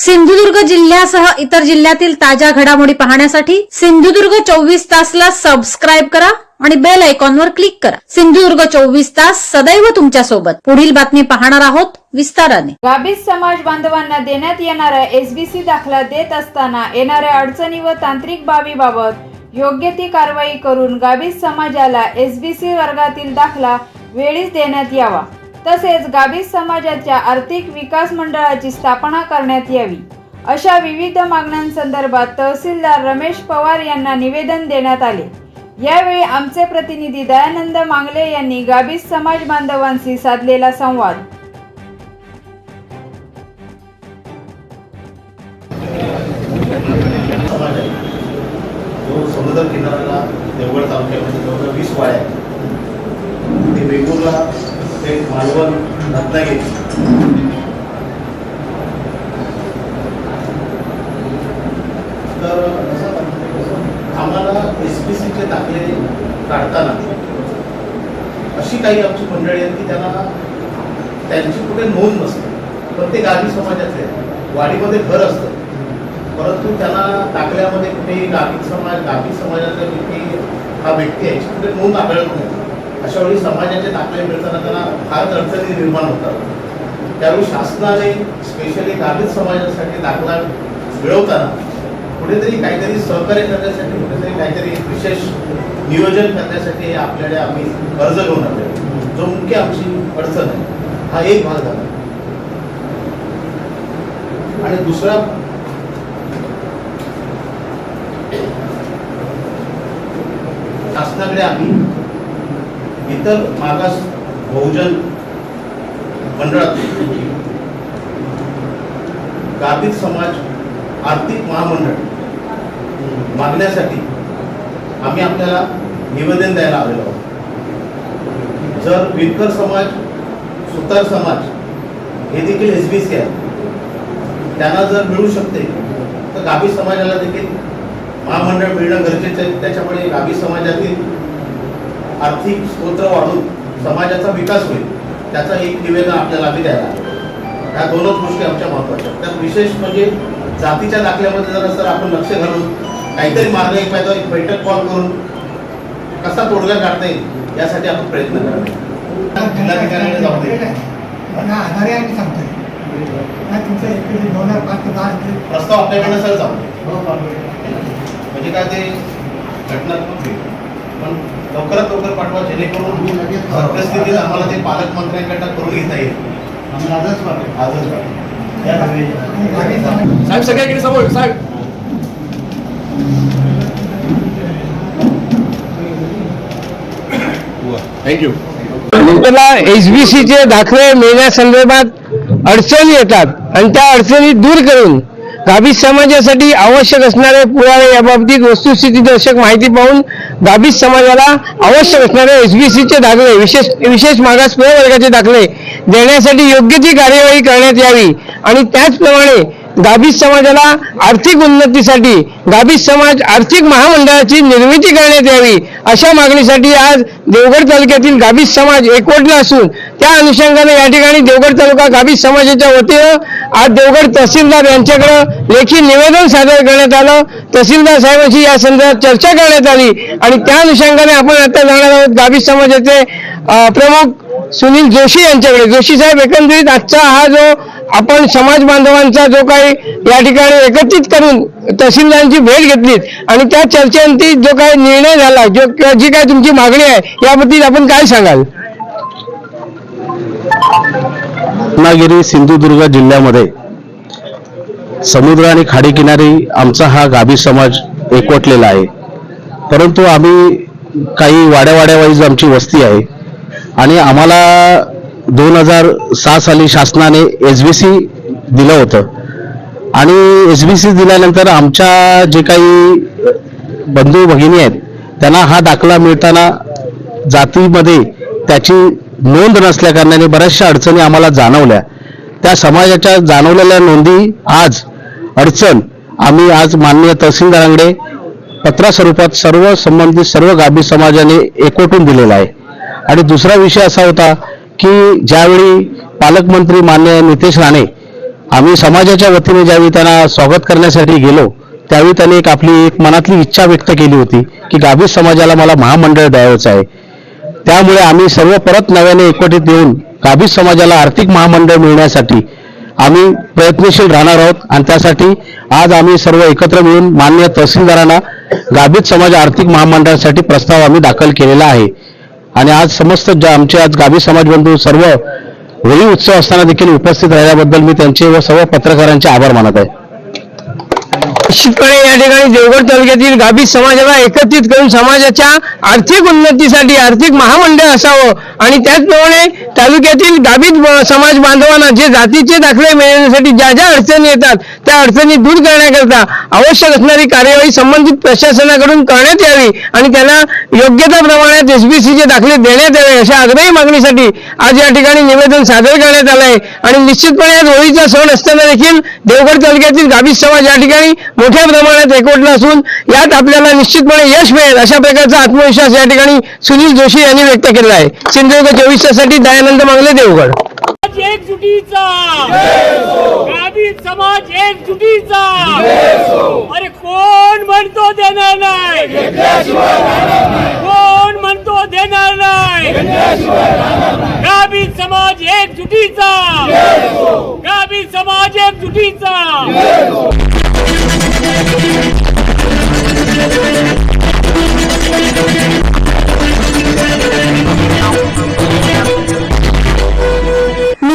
सिंधुदुर्ग जिल्ह्यासह इतर जिल्ह्यातील ताज्या घडामोडी पाहण्यासाठी सिंधुदुर्ग चोवीस तासला सबस्क्राईब करा आणि बेल आयकॉनवर क्लिक करा. सिंधुदुर्ग चोवीस तास सदैव तुमच्यासोबत पुढील बातमी पाहणार आहोत विस्ताराने. गाभीस समाज बांधवांना देण्यात येणारा एसबीसी दाखला देत असताना येणाऱ्या अडचणी व तांत्रिक बाबीबाबत योग्य ती कारवाई करून गाभीस समाजाला एसबीसी वर्गातील दाखला वेळीच देण्यात यावा. तसेच गाभीस समाजाच्या आर्थिक विकास मंडळाची स्थापना करण्यात यावी. अशा विविध मागण्यांसंदर्भात तहसीलदार रमेश पवार यांना निवेदन देण्यात आले. यावेळी आमचे प्रतिनिधी दयानंद मांगले यांनी गाभीस समाज बांधवांशी साधलेला संवाद. समुद्र किनाऱ्याला देवगड तालुक्यामध्ये जवळजवळ वीस वाड्या आहेत. ते वेगूरला ते मालवण रत्नागिरी तर असं आम्हाला एस पी सीचे दाखले काढताना अशी काही आमची मंडळी आहेत की त्यांना त्यांची कुठे नोंद नसते. पण ते गावी समाजाचे वाडीमध्ये घर असतं. परंतु त्यांना दाखल्यामध्ये कुठेही गावी समाज गावी समाजाचा व्यक्ती हा व्यक्ती आहे कुठे नोंद आढळत नाही. अशा वेळी समाजाचे दाखले मिळताना त्यांना फारच अडचणी निर्माण होतात. त्यावेळी शासनाने स्पेशली गावीत समाजासाठी दाखला मिळवताना कुठेतरी काहीतरी सहकार्य करण्यासाठी कुठेतरी काहीतरी विशेष नियोजन करण्यासाठी आपल्याकडे आम्ही अर्ज घेऊन आलो जो मुख्य आमची अडचण आहे हा एक भाग झाला. आणि दुसरा शासनाकडे आम्ही इतर मागास बहुजन मंडळात गाभित समाज आर्थिक महामंडळ मागण्यासाठी आम्ही आपल्याला निवेदन द्यायला आलेलो आहोत. जर विणकर समाज सुतार समाज हे देखील एस बी सी आहे त्यांना जर मिळू शकते तर गाबी समाजाला देखील महामंडळ मिळणं गरजेचं आहे. त्याच्यामुळे गाबी समाजातील आर्थिक स्तोत्र वाढून समाजाचा विकास होईल त्याचा एक निवेदन आपल्याला आम्ही द्यायला. ह्या दोनच गोष्टी आमच्या महत्त्वाच्या. त्यात विशेष म्हणजे जातीच्या दाखल्यामध्ये जरा सर आपण लक्ष घालून काहीतरी मार्ग एक पाहिजे एक बैठक कॉल करून कसा तोडगा काढता येईल यासाठी आपण प्रयत्न करावे जिल्हाधिकाऱ्यांकडे जाऊ दे आधारे आम्ही सांगतोय प्रस्ताव आपल्याकडे सर जाऊ. म्हणजे काय ते घटनात्मक लवकरात लवकर पाठवा जेणेकरून सद्यस्थितीत आम्हाला ते पालकमंत्र्यांकडनं करून घेता येईल. आजच पाठवा. आजच पाठवा. साहेब सगळ्याकडे समोर साहेब. थँक्यू त्याला एसबीसीचे दाखले मिळण्यासंदर्भात अडचणी येतात आणि त्या अडचणी दूर करून गाभित समाजासाठी आवश्यक असणारे पुरावे याबाबतीत वस्तुस्थिती दर्शक माहिती पाहून गाभित समाजाला आवश्यक असणारे एसबीसीचे दाखले विशेष विशेष मागास प्रवर्गाचे दाखले देण्यासाठी योग्य ती कार्यवाही करण्यात यावी. आणि त्याचप्रमाणे गाभित समाजाला आर्थिक उन्नतीसाठी गाभित समाज आर्थिक महामंडळाची निर्मिती करण्यात यावी अशा मागणीसाठी आज देवगड तालुक्यातील गाभीज समाज एकवटला असून त्या अनुषंगाने या ठिकाणी देवगड तालुका गाभित समाजाच्या वतीनं आज देवगड तहसीलदार यांच्याकडे लेखी निवेदन सादर करण्यात आलं. तहसीलदार साहेबांशी या संदर्भात चर्चा करण्यात आली आणि त्या अनुषंगाने आपण आता जाणार आहोत गाभित समाजाचे प्रमुख सुनील जोशी यांच्याकडे. जोशी साहेब एकंदरीत आजचा हा जो आपण समाज बांधवांचा जो काही या ठिकाणी एकत्रित करून तहसीलदारांची भेट घेतली आणि त्या चर्चेअंती जो काही निर्णय झाला जो किंवा जी काही तुमची मागणी आहे याबद्दल आपण काय सांगाल? रत्नागिरी सिंधुदुर्ग जिल्ह्यामध्ये समुद्र आणि खाडी किनारी आमचा हा गाभी समाज एकवटलेला आहे. परंतु आम्ही काही वाड्यावाड्यावाईज आमची वस्ती आहे आणि आम्हाला दोन हजार सहा साली शासनाने एस बी सी दिलं होतं. आणि एस बी सी दिल्यानंतर आमच्या जे काही बंधू भगिनी आहेत त्यांना हा दाखला मिळताना जातीमध्ये त्याची नोंद नसल्याकारणाने बऱ्याचशा अडचणी आम्हाला जाणवल्या. त्या समाजाच्या जाणवलेल्या नोंदी आज अडचण. आम्ही आज माननीय तहसीलदारांकडे पत्रास्वरूपात सर्व संबंधित सर्व गाभी समाजाने एकवटून दिलेला आहे. आणि दुसरा विषय असा होता की ज्यावेळी पालकमंत्री मान्य नितेश राणे आम्ही समाजाच्या वतीने ज्यावेळी त्यांना स्वागत करण्यासाठी गेलो त्यावेळी त्यांनी एक आपली एक मनातली इच्छा व्यक्त केली होती की गाभित समाजाला मला महामंडळ द्यायचं आहे. त्यामुळे आम्ही सर्व परत नव्याने एकवटीत येऊन गाभित समाजाला आर्थिक महामंडळ मिळण्यासाठी आम्ही प्रयत्नशील राहणार आहोत आणि त्यासाठी आज आम्ही सर्व एकत्र मिळून मान्य तहसीलदारांना गाभित समाज आर्थिक महामंडळासाठी प्रस्ताव आम्ही दाखल केलेला आहे. आणि आज समस्त ज्या आमचे आज गावी समाज बंधू सर्व होळी उत्सव असताना देखील उपस्थित राहिल्याबद्दल मी त्यांचे व सर्व पत्रकारांचे आभार मानत आहे. निश्चितपणे या ठिकाणी देवगड तालुक्यातील गाभी समाजाला एकत्रित करून समाजाच्या आर्थिक उन्नतीसाठी आर्थिक महामंडळ असावं. आणि त्याचप्रमाणे तालुक्यातील गाभीत समाज बांधवांना जे जातीचे दाखले मिळवण्यासाठी ज्या ज्या अडचणी येतात त्या अडचणी दूर करण्याकरता आवश्यक असणारी कार्यवाही संबंधित प्रशासनाकडून करण्यात यावी आणि त्यांना योग्यता प्रमाणात एसबीसीचे दाखले देण्यात यावे अशा आग्रही मागणीसाठी आज या ठिकाणी निवेदन सादर करण्यात आलं आहे आणि निश्चितपणे आज होळीचा सण असताना देखील देवगड तालुक्यातील गाभीत समाज या ठिकाणी मोठ्या प्रमाणात एकवटला असून यात आपल्याला निश्चितपणे यश मिळेल अशा प्रकारचा आत्मविश्वास या ठिकाणी सुनील जोशी यांनी व्यक्त केला आहे. सिंधुदुर्ग चोवीस तासाठी दयानंद मांगले देवगड. समाज एकजुटीचा. गावित समाज एकजुटीचा. अरे कोण म्हणतो देणार नाही? कोण म्हणतो देणार नाही? गावी समाज एकजुटीचा. गावी समाज एकजुटीचा.